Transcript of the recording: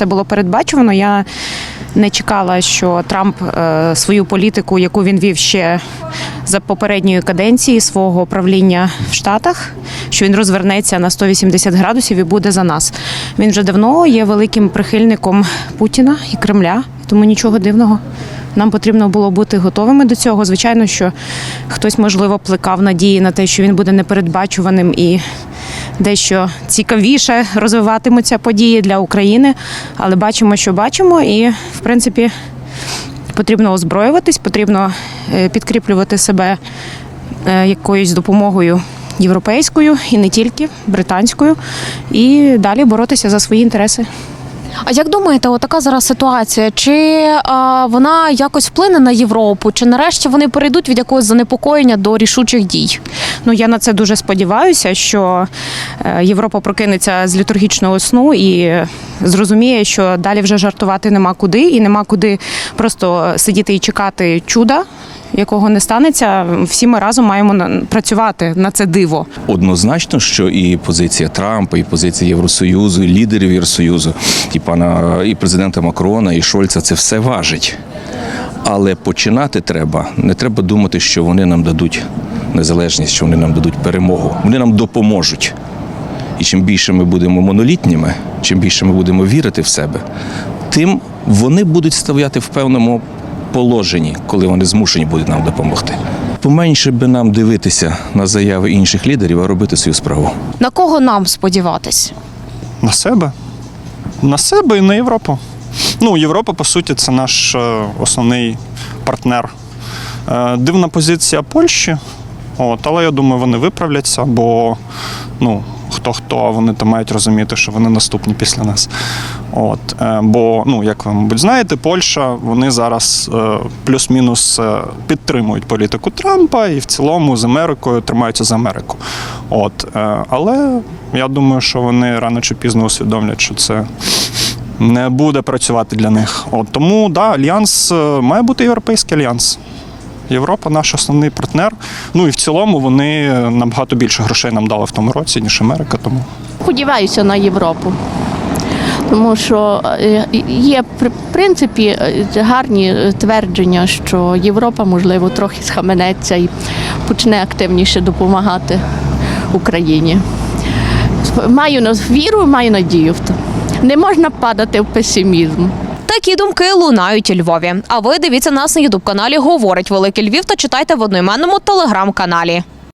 Це було передбачувано. Я не чекала, що Трамп е, свою політику, яку він вів ще за попередньої каденції свого правління в Штатах, що він розвернеться на 180 градусів і буде за нас. Він вже давно є великим прихильником Путіна і Кремля, тому нічого дивного. Нам потрібно було бути готовими до цього. Звичайно, що хтось, можливо, плекав надії на те, що він буде непередбачуваним і дещо цікавіше розвиватимуться події для України. Але бачимо, що бачимо, і в принципі потрібно озброюватись, потрібно е, підкріплювати себе е, якоюсь допомогою європейською і не тільки британською, і далі боротися за свої інтереси. А як думаєте, отака зараз ситуація? Чи а, вона якось вплине на Європу? Чи нарешті вони перейдуть від якогось занепокоєння до рішучих дій? Ну я на це дуже сподіваюся, що е, Європа прокинеться з літургічного сну і зрозуміє, що далі вже жартувати нема куди, і нема куди просто сидіти і чекати чуда, якого не станеться. Всі ми разом маємо працювати на це диво. Однозначно, що і позиція Трампа, і позиція Євросоюзу, і лідерів Євросоюзу, і пана і президента Макрона, і Шольца це все важить. Але починати треба. Не треба думати, що вони нам дадуть незалежність, що вони нам дадуть перемогу. Вони нам допоможуть. І чим більше ми будемо монолітніми, чим більше ми будемо вірити в себе, тим вони будуть стояти в певному положенні, коли вони змушені будуть нам допомогти. Поменше би нам дивитися на заяви інших лідерів, а робити свою справу. На кого нам сподіватись? На себе. На себе і на Європу. Ну, Європа, по суті, це наш е, основний партнер. Е, Дивна позиція Польщі, от, але я думаю, вони виправляться, бо ну, хто хто, вони то мають розуміти, що вони наступні після нас. От, е, бо, ну, як ви, мабуть, знаєте, Польща, вони зараз е, плюс-мінус е, підтримують політику Трампа і в цілому з Америкою тримаються за Америку. От, але я думаю, що вони рано чи пізно усвідомлять, що це не буде працювати для них. От тому да, альянс має бути європейський альянс. Європа наш основний партнер. Ну і в цілому вони набагато більше грошей нам дали в тому році, ніж Америка. Тому Сподіваюся на Європу. Тому що е, є в принципі е, гарні твердження, що Європа, можливо, трохи схаменеться і почне активніше допомагати Україні. Маю віру, маю надію. Не можна падати в песимізм. Такі думки лунають у Львові. А ви дивіться нас на ютуб каналі Говорить Великий Львів та читайте в одноіменному телеграм-каналі.